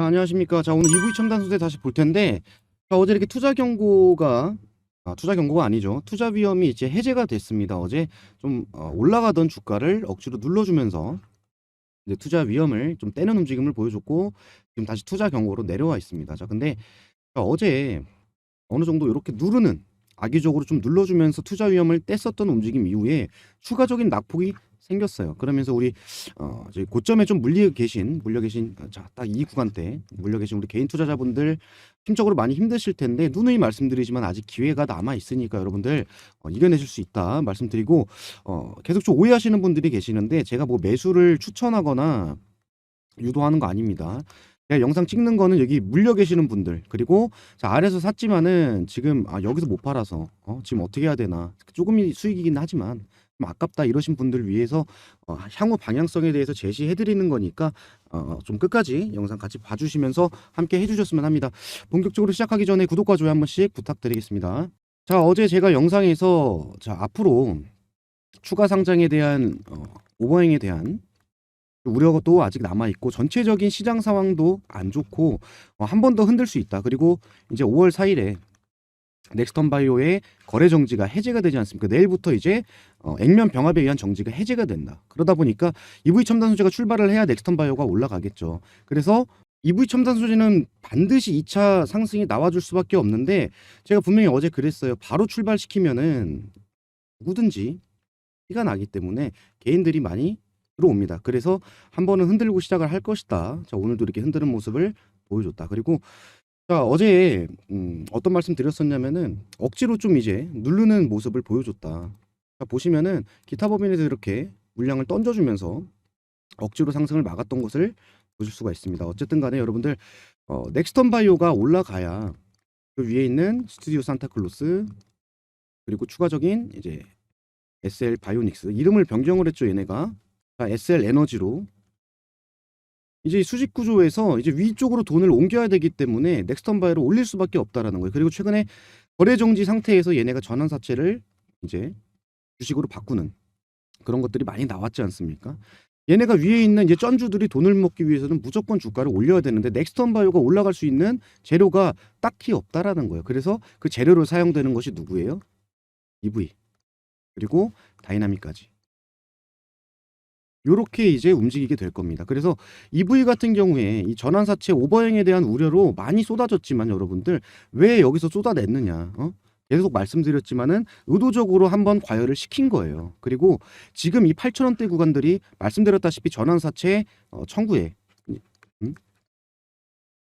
자, 안녕하십니까. 자, 오늘 EV 첨단 소재 다시 볼 텐데, 자, 어제 이렇게 투자 경고가, 아, 투자 경고가 아니죠. 투자 위험이 이제 해제가 됐습니다. 어제 좀 어, 올라가던 주가를 억지로 눌러주면서 이제 투자 위험을 좀 떼는 움직임을 보여줬고, 지금 다시 투자 경고로 내려와 있습니다. 자, 근데 자, 어제 어느 정도 이렇게 누르는 악의적으로 좀 눌러주면서 투자 위험을 뗐었던 움직임 이후에 추가적인 낙폭이 생겼어요. 그러면서 우리 어, 고점에 좀 물려 계신 물려 계신 자, 딱이 구간대 물려 계신 우리 개인 투자자분들 심적으로 많이 힘드실 텐데 누누이 말씀드리지만 아직 기회가 남아 있으니까 여러분들 어, 이겨내실 수 있다 말씀드리고 어, 계속 좀 오해하시는 분들이 계시는데 제가 뭐 매수를 추천하거나 유도하는 거 아닙니다. 영상 찍는 거는 여기 물려 계시는 분들 그리고 자 아래서 샀지만은 지금 아 여기서 못 팔아서 어 지금 어떻게 해야 되나 조금이 수익이긴 하지만 좀 아깝다 이러신 분들 위해서 어, 향후 방향성에 대해서 제시해 드리는 거니까 어, 좀 끝까지 영상 같이 봐주시면서 함께 해주셨으면 합니다. 본격적으로 시작하기 전에 구독과 좋아요 한 번씩 부탁드리겠습니다. 자 어제 제가 영상에서 자 앞으로 추가 상장에 대한 어, 오버행에 대한 우려도 아직 남아 있고 전체적인 시장 상황도 안 좋고 어, 한 번 더 흔들 수 있다. 그리고 이제 5월 4일에 넥스턴 바이오의 거래 정지가 해제가 되지 않습니까? 내일부터 이제 어, 액면 병합에 의한 정지가 해제가 된다. 그러다 보니까 EV 첨단 소재가 출발을 해야 넥스턴 바이오가 올라가겠죠. 그래서 EV 첨단 소재는 반드시 2차 상승이 나와줄 수밖에 없는데 제가 분명히 어제 그랬어요. 바로 출발시키면은 누구든지 티가 나기 때문에 개인들이 많이 들어옵니다. 그래서 한 번은 흔들고 시작을 할 것이다. 자, 오늘도 이렇게 흔드는 모습을 보여줬다. 그리고 자, 어제 음, 어떤 말씀 드렸었냐면은 억지로 좀 이제 누르는 모습을 보여줬다. 자, 보시면은 기타 법인에서 이렇게 물량을 던져주면서 억지로 상승을 막았던 것을 보실 수가 있습니다. 어쨌든 간에 여러분들 어, 넥스턴 바이오가 올라가야 그 위에 있는 스튜디오 산타클로스 그리고 추가적인 이제 SL 바이오닉스 이름을 변경을 했죠 얘네가 자, SL 에너지로 이제 수직 구조에서 이제 위쪽으로 돈을 옮겨야 되기 때문에 넥스턴 바이오를 올릴 수밖에 없다라는 거예요. 그리고 최근에 거래 정지 상태에서 얘네가 전환 사채를 이제 주식으로 바꾸는 그런 것들이 많이 나왔지 않습니까? 얘네가 위에 있는 이제 쩐주들이 돈을 먹기 위해서는 무조건 주가를 올려야 되는데 넥스턴 바이오가 올라갈 수 있는 재료가 딱히 없다라는 거예요. 그래서 그 재료로 사용되는 것이 누구예요? EV 그리고 다이나믹까지. 요렇게 이제 움직이게 될 겁니다. 그래서 EV 같은 경우에 이 전환사채 오버행에 대한 우려로 많이 쏟아졌지만 여러분들 왜 여기서 쏟아냈느냐? 어? 계속 말씀드렸지만은 의도적으로 한번 과열을 시킨 거예요. 그리고 지금 이 8,000원대 구간들이 말씀드렸다시피 전환사채 어, 청구에 음?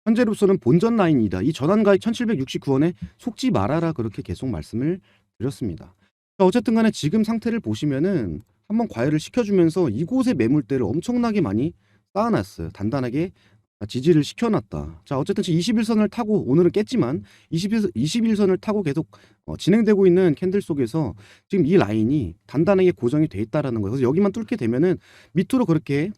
현재로서는 본전 라인이다. 이 전환가액 1,769원에 속지 말아라 그렇게 계속 말씀을 드렸습니다. 자, 어쨌든 간에 지금 상태를 보시면은 한번 과열을 시켜주면서 이곳의 매물대를 엄청나게 많이 쌓아놨어요. 단단하게 지지를 시켜놨다. 자, 어쨌든 지금 21선을 타고 오늘은 깼지만 21, 21선을 타고 계속 어, 진행되고 있는 캔들 속에서 지금 이 라인이 단단하게 고정이 돼 있다라는 거예요. 그래서 여기만 뚫게 되면은 밑으로 그렇게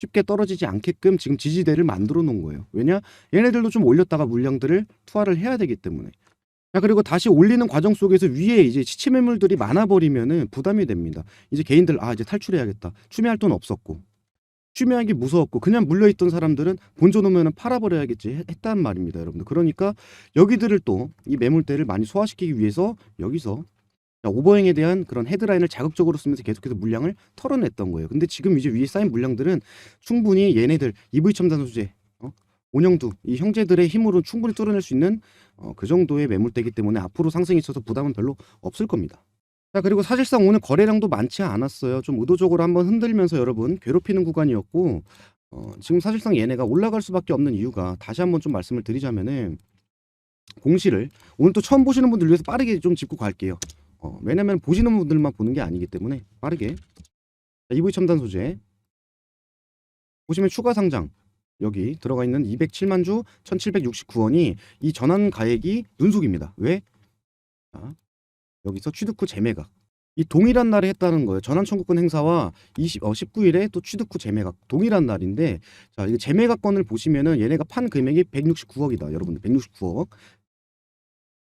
쉽게 떨어지지 않게끔 지금 지지대를 만들어 놓은 거예요. 왜냐? 얘네들도 좀 올렸다가 물량들을 투하를 해야 되기 때문에. 자 그리고 다시 올리는 과정 속에서 위에 이제 지치 매물들이 많아 버리면은 부담이 됩니다. 이제 개인들 아 이제 탈출해야겠다. 추매할 돈 없었고 추매하기 무서웠고 그냥 물려 있던 사람들은 본전 오면은 팔아 버려야겠지 했- 했단 말입니다, 여러분들. 그러니까 여기들을 또 이 매물대를 많이 소화시키기 위해서 여기서 자, 오버행에 대한 그런 헤드라인을 자극적으로 쓰면서 계속해서 물량을 털어냈던 거예요. 근데 지금 이제 위에 쌓인 물량들은 충분히 얘네들 EV 첨단 소재 어? 온영두 이 형제들의 힘으로 충분히 뚫어낼 수 있는 어, 그 정도의 매물대기 때문에 앞으로 상승이 있어서 부담은 별로 없을 겁니다. 자 그리고 사실상 오늘 거래량도 많지 않았어요. 좀 의도적으로 한번 흔들면서 여러분 괴롭히는 구간이었고 어, 지금 사실상 얘네가 올라갈 수밖에 없는 이유가 다시 한번 좀 말씀을 드리자면은 공시를 오늘 또 처음 보시는 분들 위해서 빠르게 좀 짚고 갈게요. 어, 왜냐면 보시는 분들만 보는 게 아니기 때문에 빠르게 자, EV 첨단 소재 보시면 추가 상장 여기 들어가 있는 207만 주 1,769원이 이 전환 가액이 눈속입니다. 왜? 자, 여기서 취득 후 재매각. 이 동일한 날에 했다는 거예요. 전환 청구권 행사와 20, 어, 19일에 또 취득 후 재매각 동일한 날인데 자 이거 재매각권을 보시면은 얘네가 판 금액이 169억이다. 여러분들 169억.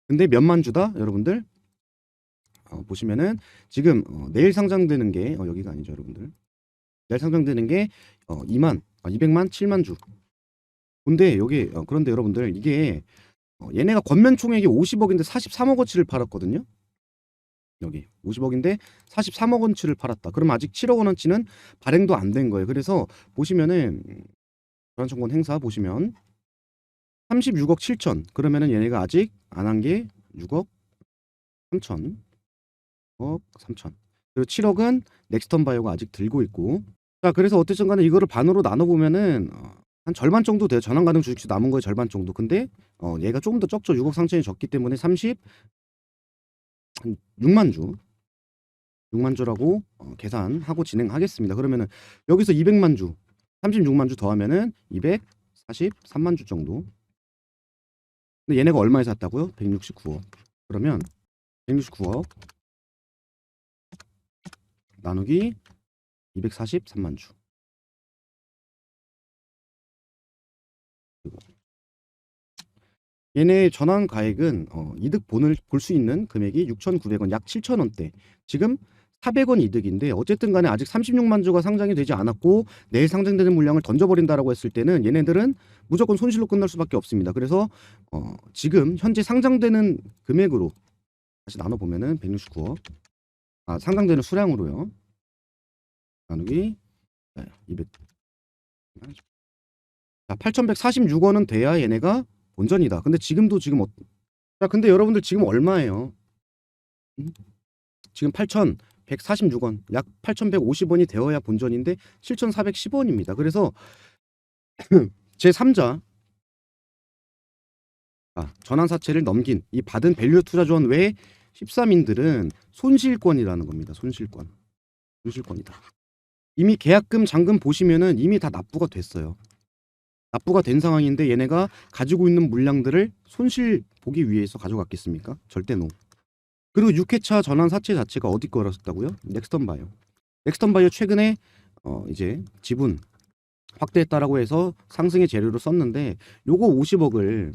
근데 몇만 주다 여러분들 어, 보시면은 지금 어, 내일 상장되는 게 어, 여기가 아니죠 여러분들 내일 상장되는 게 어, 2만 아, 200만 7만 주 근데 여기 어, 그런데 여러분들 이게 어, 얘네가 권면 총액이 50억인데 43억 원치를 팔았거든요. 여기 50억인데 43억 원치를 팔았다. 그럼 아직 7억 원어치는 발행도 안 된 거예요. 그래서 보시면은 전환청권 행사 보시면 36억 7천 그러면은 얘네가 아직 안 한 게 6억 3천 억 3천 그리고 7억은 넥스턴 바이오가 아직 들고 있고 자 그래서 어쨌든 간에 이거를 반으로 나눠 보면은 어, 한 절반 정도 돼요. 전환 가능 주식수 남은 거의 절반 정도. 근데 어 얘가 조금 더 적죠. 6억 상천이 적기 때문에 30 한 6만 주 6만 주라고 어, 계산하고 진행하겠습니다. 그러면은 여기서 200만 주 36만 주 더하면은 243만 주 정도. 근데 얘네가 얼마에 샀다고요? 169억. 그러면 169억 나누기 243만 주. 얘네 전환 가액은 어, 이득 본을 볼 수 있는 금액이 6,900원, 약 7,000원대. 지금 400원 이득인데 어쨌든 간에 아직 36만 주가 상장이 되지 않았고 내일 상장되는 물량을 던져버린다라고 했을 때는 얘네들은 무조건 손실로 끝날 수밖에 없습니다. 그래서 어, 지금 현재 상장되는 금액으로 다시 나눠보면은 169억 아 상장되는 수량으로요. 나누기 네, 200. 자, 8,146원은 돼야 얘네가 본전이다. 근데 지금도 지금 어... 자, 근데 여러분들 지금 얼마예요? 음? 지금 8,146원, 약 8,150원이 되어야 본전인데 7,410원입니다. 그래서 제 3자 아, 전환사채를 넘긴 이 받은 밸류 투자 조언 외에 13인들은 손실권이라는 겁니다. 손실권. 손실권이다. 이미 계약금 잔금 보시면은 이미 다 납부가 됐어요. 납부가 된 상황인데 얘네가 가지고 있는 물량들을 손실 보기 위해서 가져갔겠습니까? 절대 노. 그리고 6회차 전환 사채 자체가 어디 거였다고요? 넥스턴 바이오. 넥스턴 바이오 최근에 어 이제 지분 확대했다라고 해서 상승의 재료로 썼는데 요거 50억을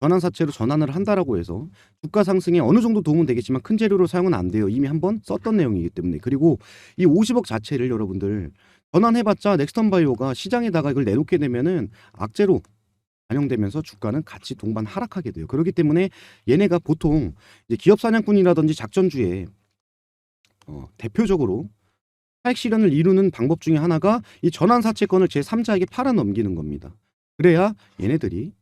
전환 사채로 전환을 한다라고 해서 주가 상승에 어느 정도 도움은 되겠지만 큰 재료로 사용은 안 돼요. 이미 한번 썼던 내용이기 때문에. 그리고 이 50억 자체를 여러분들 전환해봤자 넥스턴 바이오가 시장에다가 이걸 내놓게 되면은 악재로 반영되면서 주가는 같이 동반 하락하게 돼요. 그렇기 때문에 얘네가 보통 기업 사냥꾼이라든지 작전주에 어, 대표적으로 차익 실현을 이루는 방법 중에 하나가 이 전환 사채권을 제 3자에게 팔아 넘기는 겁니다. 그래야 얘네들이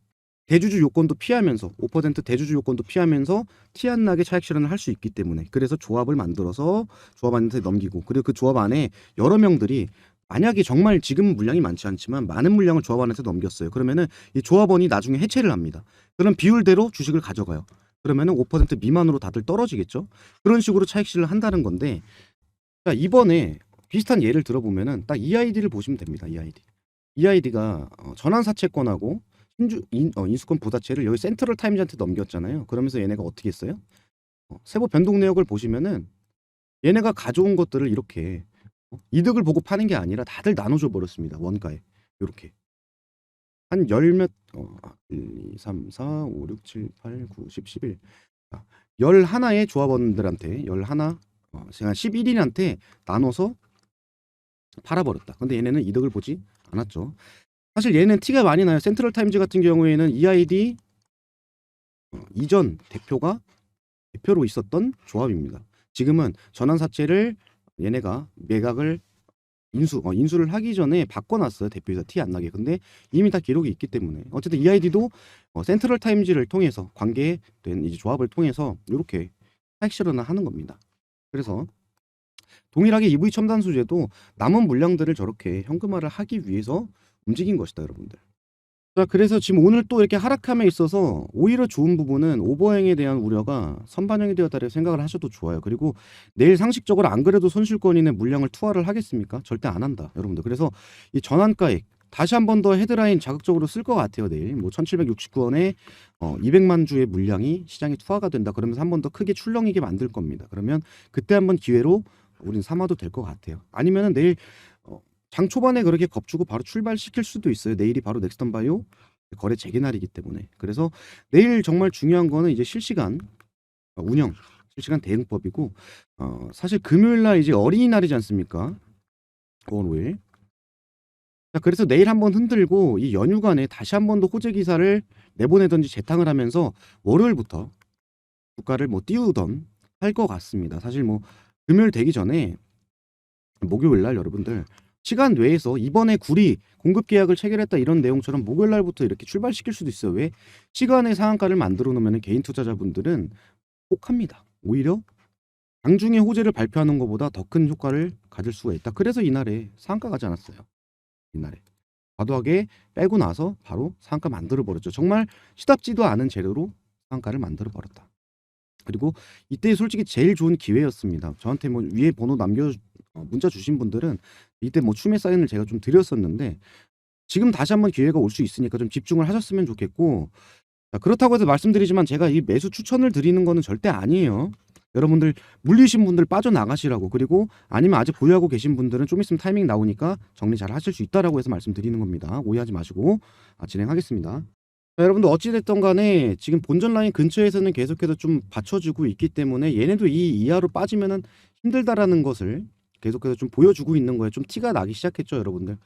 대주주 요건도 피하면서 5% 대주주 요건도 피하면서 티 안 나게 차익 실현을 할 수 있기 때문에 그래서 조합을 만들어서 조합한테 넘기고 그리고 그 조합 안에 여러 명들이 만약에 정말 지금 물량이 많지 않지만 많은 물량을 조합원한테 넘겼어요. 그러면은 이 조합원이 나중에 해체를 합니다. 그럼 비율대로 주식을 가져가요. 그러면은 5% 미만으로 다들 떨어지겠죠. 그런 식으로 차익 실현을 한다는 건데 자, 이번에 비슷한 예를 들어보면은 딱 이 아이디를 보시면 됩니다. 이 아이디. 이 아이디가 어, 전환 사채권하고 신주 인, 어, 인수권 부다채를 여기 센트럴 타임즈한테 넘겼잖아요. 그러면서 얘네가 어떻게 했어요? 어, 세부 변동 내역을 보시면은 얘네가 가져온 것들을 이렇게 어, 이득을 보고 파는 게 아니라 다들 나눠줘 버렸습니다. 원가에 이렇게 한 열몇 어, 1, 2, 3, 4, 5, 6, 7, 8, 9, 10, 11 아, 열 하나의 조합원들한테 열 하나 어, 제가 11인한테 나눠서 팔아버렸다. 근데 얘네는 이득을 보지 않았죠. 사실 얘는 티가 많이 나요. 센트럴 타임즈 같은 경우에는 EID 어, 이전 대표가 대표로 있었던 조합입니다. 지금은 전환 사채를 얘네가 매각을 인수 어, 인수를 하기 전에 바꿔놨어요 대표이사 티 안 나게 근데 이미 다 기록이 있기 때문에 어쨌든 EID도 어, 센트럴 타임즈를 통해서 관계된 이제 조합을 통해서 이렇게 차익 실현을 하는 겁니다. 그래서 동일하게 EV 첨단 소재도 남은 물량들을 저렇게 현금화를 하기 위해서 움직인 것이다, 여러분들. 자, 그래서 지금 오늘 또 이렇게 하락함에 있어서 오히려 좋은 부분은 오버행에 대한 우려가 선반영이 되었다고 생각을 하셔도 좋아요. 그리고 내일 상식적으로 안 그래도 손실권인의 물량을 투하를 하겠습니까? 절대 안 한다, 여러분들. 그래서 이 전환가액 다시 한 번 더 헤드라인 자극적으로 쓸 것 같아요, 내일. 뭐 1769원에 어, 200만 주의 물량이 시장에 투하가 된다. 그러면서 한 번 더 크게 출렁이게 만들 겁니다. 그러면 그때 한 번 기회로 우린 삼아도 될 것 같아요. 아니면은 내일 어, 장 초반에 그렇게 겁주고 바로 출발시킬 수도 있어요. 내일이 바로 넥스턴 바이오 거래 재개 날이기 때문에. 그래서 내일 정말 중요한 거는 이제 실시간 어, 운영, 실시간 대응법이고 어, 사실 금요일 날 이제 어린이날이지 않습니까? 5월 5일. 자 그래서 내일 한번 흔들고 이 연휴간에 다시 한 번 더 호재 기사를 내보내든지 재탕을 하면서 월요일부터 주가를 뭐 띄우던 할 것 같습니다. 사실 뭐 금요일 되기 전에 목요일 날 여러분들 시간 외에서 이번에 구리 공급 계약을 체결했다 이런 내용처럼 목요일 날부터 이렇게 출발시킬 수도 있어요. 왜? 시간의 상한가를 만들어 놓으면 개인 투자자분들은 혹합니다. 오히려 장중에 호재를 발표하는 것보다 더 큰 효과를 가질 수가 있다. 그래서 이날에 상한가 가지 않았어요. 이날에 과도하게 빼고 나서 바로 상한가 만들어 버렸죠. 정말 시답지도 않은 재료로 상한가를 만들어 버렸다. 그리고 이때 솔직히 제일 좋은 기회였습니다. 저한테 뭐 위에 번호 남겨 어, 문자 주신 분들은 이때 뭐 추매 사인을 제가 좀 드렸었는데 지금 다시 한번 기회가 올 수 있으니까 좀 집중을 하셨으면 좋겠고 자, 그렇다고 해서 말씀드리지만 제가 이 매수 추천을 드리는 거는 절대 아니에요. 여러분들 물리신 분들 빠져나가시라고 그리고 아니면 아직 보유하고 계신 분들은 좀 있으면 타이밍 나오니까 정리 잘 하실 수 있다라고 해서 말씀드리는 겁니다. 오해하지 마시고 아, 진행하겠습니다. 자, 여러분들 어찌됐든 간에 지금 본전 라인 근처에서는 계속해서 좀 받쳐주고 있기 때문에 얘네도 이 이하로 빠지면은 힘들다라는 것을 계속해서 좀 보여주고 있는 거예요. 좀 티가 나기 시작했죠, 여러분들.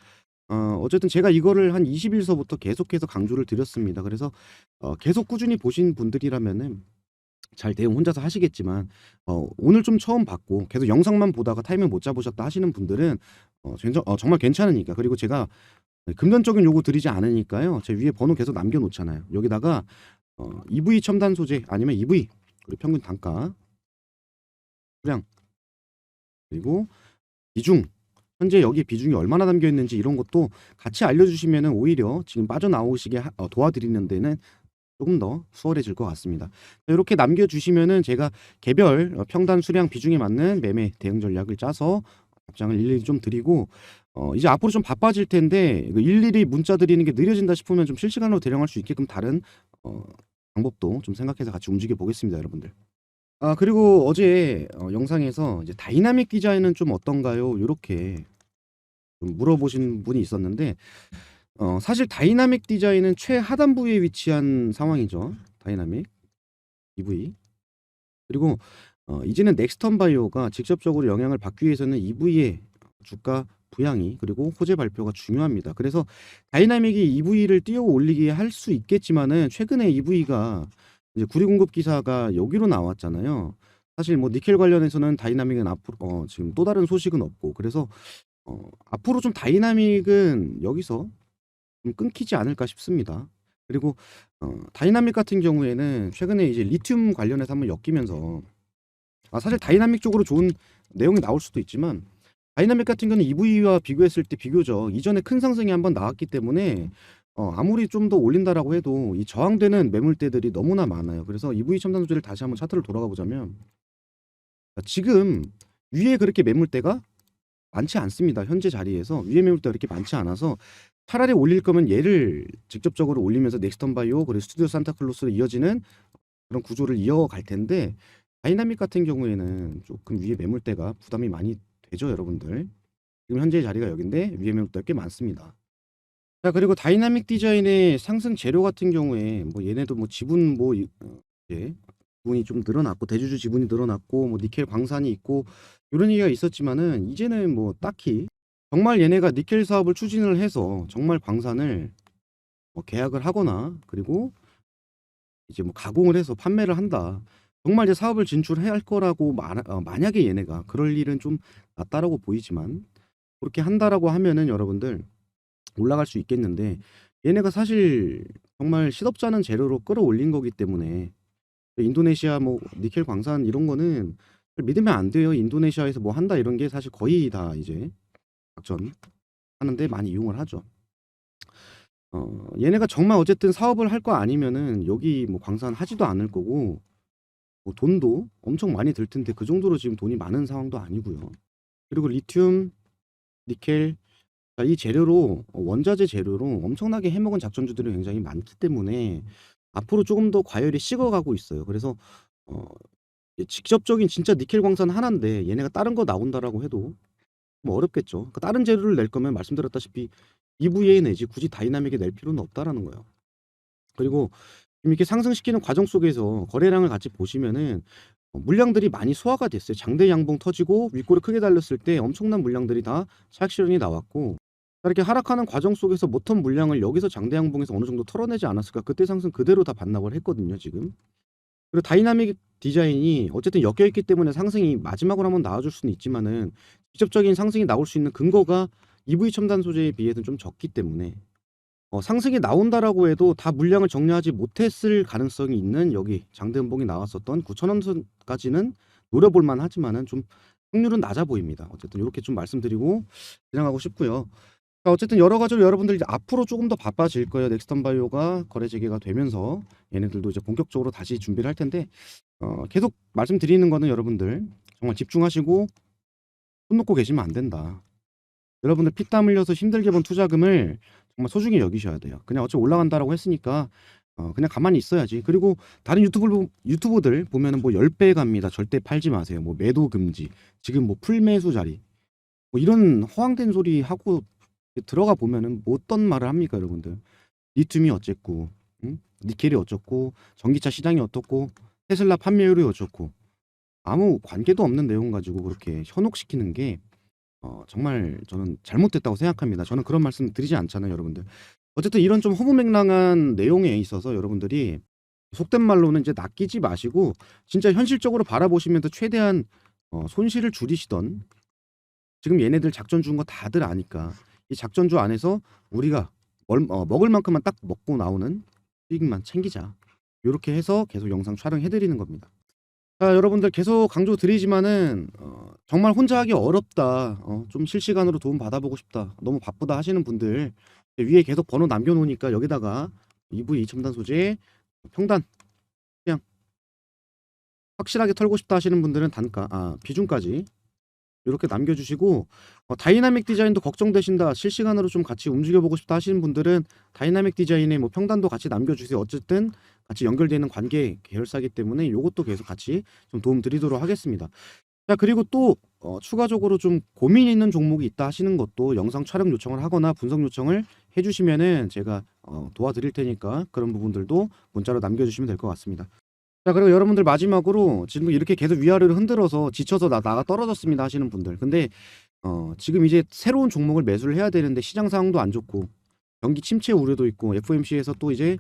어, 어쨌든 제가 이거를 한 20일서부터 계속해서 강조를 드렸습니다. 그래서 어, 계속 꾸준히 보신 분들이라면은 잘 대응 혼자서 하시겠지만 어, 오늘 좀 처음 봤고 계속 영상만 보다가 타이밍 못 잡으셨다 하시는 분들은 어, 괜찮- 어, 정말 괜찮으니까 그리고 제가 금전적인 요구 드리지 않으니까요. 제 위에 번호 계속 남겨놓잖아요. 여기다가 어, EV 첨단 소재 아니면 EV 그리고 평균 단가 수량 그리고 비중 현재 여기 비중이 얼마나 담겨 있는지 이런 것도 같이 알려주시면은 오히려 지금 빠져나오시게 하- 어, 도와드리는 데는 조금 더 수월해질 것 같습니다. 이렇게 남겨주시면은 제가 개별 어, 평단 수량 비중에 맞는 매매 대응 전략을 짜서 답장을 일일이 좀 드리고 어, 이제 앞으로 좀 바빠질 텐데 이거 일일이 문자 드리는 게 느려진다 싶으면 좀 실시간으로 대응할 수 있게끔 다른 어, 방법도 좀 생각해서 같이 움직여 보겠습니다, 여러분들. 아 그리고 어제 어, 영상에서 이제 다이나믹 디자인은 좀 어떤가요? 이렇게 좀 물어보신 분이 있었는데 어, 사실 다이나믹 디자인은 최하단 부위에 위치한 상황이죠. 다이나믹 EV 그리고 어, 이제는 넥스턴 바이오가 직접적으로 영향을 받기 위해서는 EV의 주가 부양이 그리고 호재 발표가 중요합니다. 그래서 다이나믹이 EV를 띄워 올리게 할 수 있겠지만은 최근에 EV가 이제 구리 공급 기사가 여기로 나왔잖아요. 사실 뭐 니켈 관련해서는 다이나믹은 앞으로 어, 지금 또 다른 소식은 없고 그래서 어, 앞으로 좀 다이나믹은 여기서 좀 끊기지 않을까 싶습니다. 그리고 어, 다이나믹 같은 경우에는 최근에 이제 리튬 관련해서 한번 엮이면서 아 사실 다이나믹 쪽으로 좋은 내용이 나올 수도 있지만 다이나믹 같은 경우는 EV와 비교했을 때 비교적 이전에 큰 상승이 한번 나왔기 때문에 어, 아무리 좀 더 올린다라고 해도 이 저항되는 매물대들이 너무나 많아요. 그래서 EV 첨단 소재를 다시 한번 차트를 돌아가 보자면 자, 지금 위에 그렇게 매물대가 많지 않습니다. 현재 자리에서 위에 매물대가 그렇게 많지 않아서 차라리 올릴 거면 얘를 직접적으로 올리면서 넥스턴 바이오 그리고 스튜디오 산타클로스로 이어지는 그런 구조를 이어갈 텐데 다이나믹 같은 경우에는 조금 위에 매물대가 부담이 많이 되죠, 여러분들. 지금 현재 자리가 여긴데 위에 매물대가 꽤 많습니다. 자, 그리고 다이나믹 디자인의 상승 재료 같은 경우에 뭐 얘네도 뭐 지분 뭐 이- 어, 예, 지분이 좀 늘어났고 대주주 지분이 늘어났고 뭐 니켈 광산이 있고 이런 얘기가 있었지만은 이제는 뭐 딱히 정말 얘네가 니켈 사업을 추진을 해서 정말 광산을 뭐 계약을 하거나 그리고 이제 뭐 가공을 해서 판매를 한다. 정말 이제 사업을 진출해야 할 거라고 말, 어, 만약에 얘네가 그럴 일은 좀 낮다라고 보이지만 그렇게 한다라고 하면은 여러분들 올라갈 수 있겠는데 얘네가 사실 정말 시덥지 않은 재료로 끌어올린 거기 때문에 인도네시아 뭐 니켈 광산 이런 거는 믿으면 안 돼요. 인도네시아에서 뭐 한다 이런 게 사실 거의 다 이제 작전 하는데 많이 이용을 하죠. 어, 얘네가 정말 어쨌든 사업을 할 거 아니면은 여기 뭐 광산 하지도 않을 거고 뭐 돈도 엄청 많이 들 텐데 그 정도로 지금 돈이 많은 상황도 아니고요. 그리고 리튬, 니켈 자, 이 재료로 어, 원자재 재료로 엄청나게 해먹은 작전주들이 굉장히 많기 때문에 앞으로 조금 더 과열이 식어가고 있어요. 그래서 어, 이 직접적인 진짜 니켈 광산 하나인데 얘네가 다른 거 나온다라고 해도 뭐 어렵겠죠. 그러니까 다른 재료를 낼 거면 말씀드렸다시피 EVA 내지 굳이 다이나믹에 낼 필요는 없다라는 거예요. 그리고 이렇게 상승시키는 과정 속에서 거래량을 같이 보시면은 어, 물량들이 많이 소화가 됐어요. 장대 양봉 터지고 윗골이 크게 달렸을 때 엄청난 물량들이 다 차익 실현이 나왔고 자 이렇게 하락하는 과정 속에서 못턴 물량을 여기서 장대 양봉에서 어느 정도 털어내지 않았을까? 그때 상승 그대로 다 반납을 했거든요, 지금. 그리고 다이나믹 디자인이 어쨌든 엮여 있기 때문에 상승이 마지막으로 한번 나와줄 수는 있지만은 직접적인 상승이 나올 수 있는 근거가 EV 첨단 소재에 비해서는 좀 적기 때문에 어, 상승이 나온다라고 해도 다 물량을 정리하지 못했을 가능성이 있는 여기 장대 음봉이 나왔었던 9,000원 선까지는 노려볼 만하지만은 좀 확률은 낮아 보입니다. 어쨌든 이렇게 좀 말씀드리고 진행하고 싶고요. 자, 어쨌든 여러 가지로 여러분들 이제 앞으로 조금 더 바빠질 거예요. 넥스턴 바이오가 거래 재개가 되면서 얘네들도 이제 본격적으로 다시 준비를 할 텐데 어, 계속 말씀드리는 거는 여러분들 정말 집중하시고 손 놓고 계시면 안 된다. 여러분들 피땀 흘려서 힘들게 번 투자금을 정말 소중히 여기셔야 돼요. 그냥 어차피 올라간다라고 했으니까 어, 그냥 가만히 있어야지. 그리고 다른 유튜브 유튜브들 보면은 뭐 10배 갑니다. 절대 팔지 마세요. 뭐 매도 금지. 지금 뭐 풀매수 자리. 뭐 이런 허황된 소리 하고 들어가 보면은 뭐 어떤 말을 합니까, 여러분들? 리튬이 어쨌고, 응? 니켈이 어쩌고, 전기차 시장이 어떻고, 테슬라 판매율이 어쩌고, 아무 관계도 없는 내용 가지고 그렇게 현혹시키는 게 어, 정말 저는 잘못됐다고 생각합니다. 저는 그런 말씀 드리지 않잖아요, 여러분들. 어쨌든 이런 좀 허무맹랑한 내용에 있어서 여러분들이 속된 말로는 이제 낚이지 마시고 진짜 현실적으로 바라보시면서 최대한 어, 손실을 줄이시던 지금 얘네들 작전 준 거 다들 아니까 이 작전주 안에서 우리가 얼- 어, 먹을 만큼만 딱 먹고 나오는 수익만 챙기자. 이렇게 해서 계속 영상 촬영해 드리는 겁니다. 자, 여러분들 계속 강조 드리지만은 어, 정말 혼자 하기 어렵다. 어, 좀 실시간으로 도움 받아보고 싶다. 너무 바쁘다 하시는 분들 위에 계속 번호 남겨놓으니까 여기다가 EV 2첨단 소재 평단 그냥 확실하게 털고 싶다 하시는 분들은 단가 아 비중까지 이렇게 남겨주시고 어, 다이나믹 디자인도 걱정되신다. 실시간으로 좀 같이 움직여보고 싶다 하시는 분들은 다이나믹 디자인의 뭐 평단도 같이 남겨주세요. 어쨌든 같이 연결되는 관계 계열사기 때문에 이것도 계속 같이 좀 도움 드리도록 하겠습니다. 자 그리고 또 어, 추가적으로 좀 고민 있는 종목이 있다 하시는 것도 영상 촬영 요청을 하거나 분석 요청을 해주시면은 제가 어, 도와드릴 테니까 그런 부분들도 문자로 남겨주시면 될 것 같습니다 자 그리고 여러분들 마지막으로 지금 이렇게 계속 위아래로 흔들어서 지쳐서 나 나가 떨어졌습니다 하시는 분들. 근데 어 지금 이제 새로운 종목을 매수를 해야 되는데 시장 상황도 안 좋고 경기 침체 우려도 있고 FOMC에서 또 이제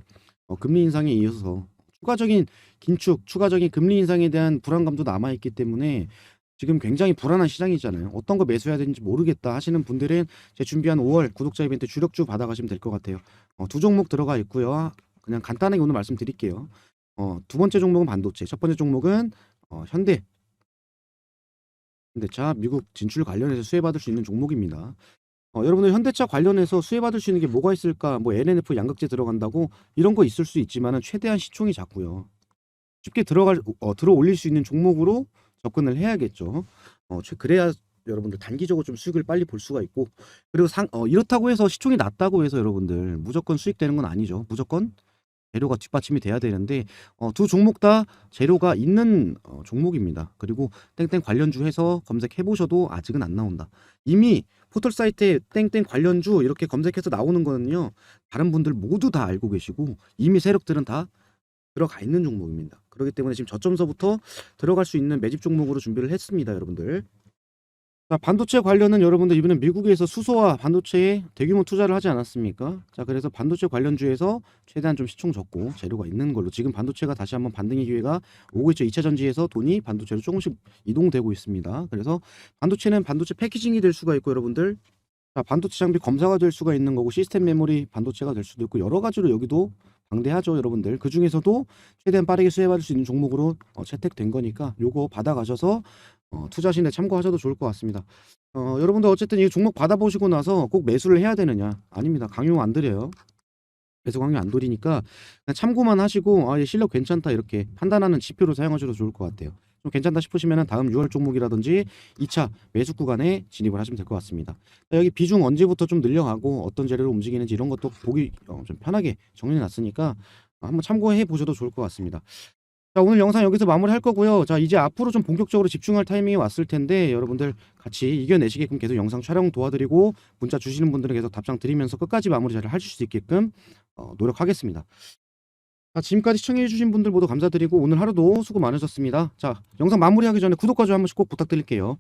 어, 금리 인상에 이어서 추가적인 긴축 추가적인 금리 인상에 대한 불안감도 남아 있기 때문에 지금 굉장히 불안한 시장이잖아요. 어떤 거 매수해야 되는지 모르겠다 하시는 분들은 제 준비한 5월 구독자 이벤트 주력주 받아가시면 될 것 같아요. 어, 두 종목 들어가 있고요. 그냥 간단하게 오늘 말씀드릴게요 어, 두 번째 종목은 반도체, 첫 번째 종목은 어, 현대. 현대차 미국 진출 관련해서 수혜받을 수 있는 종목입니다. 어, 여러분들 현대차 관련해서 수혜받을 수 있는 게 뭐가 있을까? 뭐 LNF 양극재 들어간다고 이런 거 있을 수 있지만은 최대한 시총이 작고요. 쉽게 들어갈 어, 들어 올릴 수 있는 종목으로 접근을 해야겠죠. 어, 최- 그래야 여러분들 단기적으로 좀 수익을 빨리 볼 수가 있고 그리고 상 어, 이렇다고 해서 시총이 낮다고 해서 여러분들 무조건 수익 되는 건 아니죠. 무조건 재료가 뒷받침이 돼야 되는데 어, 두 종목 다 재료가 있는 어, 종목입니다. 그리고 땡땡 관련주 해서 검색해 보셔도 아직은 안 나온다. 이미 포털 사이트에 땡땡 관련주 이렇게 검색해서 나오는 거는요. 다른 분들 모두 다 알고 계시고 이미 세력들은 다 들어가 있는 종목입니다. 그렇기 때문에 지금 저점서부터 들어갈 수 있는 매집 종목으로 준비를 했습니다, 여러분들. 자, 반도체 관련은 여러분들 이번에 미국에서 수소와 반도체에 대규모 투자를 하지 않았습니까? 자, 그래서 반도체 관련주에서 최대한 좀 시총 적고 재료가 있는 걸로 지금 반도체가 다시 한번 반등의 기회가 오고 있죠. 2차 전지에서 돈이 반도체로 조금씩 이동되고 있습니다. 그래서 반도체는 반도체 패키징이 될 수가 있고 여러분들 자, 반도체 장비 검사가 될 수가 있는 거고 시스템 메모리 반도체가 될 수도 있고 여러 가지로 여기도 방대하죠, 여러분들. 그 중에서도 최대한 빠르게 수혜받을 수 있는 종목으로 어, 채택된 거니까 요거 받아가셔서 어, 투자 신에 참고하셔도 좋을 것 같습니다. 어, 여러분들 어쨌든 이 종목 받아보시고 나서 꼭 매수를 해야 되느냐? 아닙니다. 강요 안 드려요. 매수 강요 안 드리니까 그냥 참고만 하시고 아, 얘 실력 괜찮다 이렇게 판단하는 지표로 사용하셔도 좋을 것 같아요. 좀 괜찮다 싶으시면 다음 6월 종목이라든지 2차 매수 구간에 진입을 하시면 될 것 같습니다. 자, 여기 비중 언제부터 좀 늘려가고 어떤 재료로 움직이는지 이런 것도 보기 어, 좀 편하게 정리해 놨으니까 한번 참고해 보셔도 좋을 것 같습니다. 자, 오늘 영상 여기서 마무리할 거고요. 자, 이제 앞으로 좀 본격적으로 집중할 타이밍이 왔을 텐데 여러분들 같이 이겨내시게끔 계속 영상 촬영 도와드리고 문자 주시는 분들은 계속 답장 드리면서 끝까지 마무리 잘 하실 수 있게끔 어, 노력하겠습니다. 자, 지금까지 시청해주신 분들 모두 감사드리고 오늘 하루도 수고 많으셨습니다. 자, 영상 마무리하기 전에 구독과 좋아요 한 번씩 꼭 부탁드릴게요.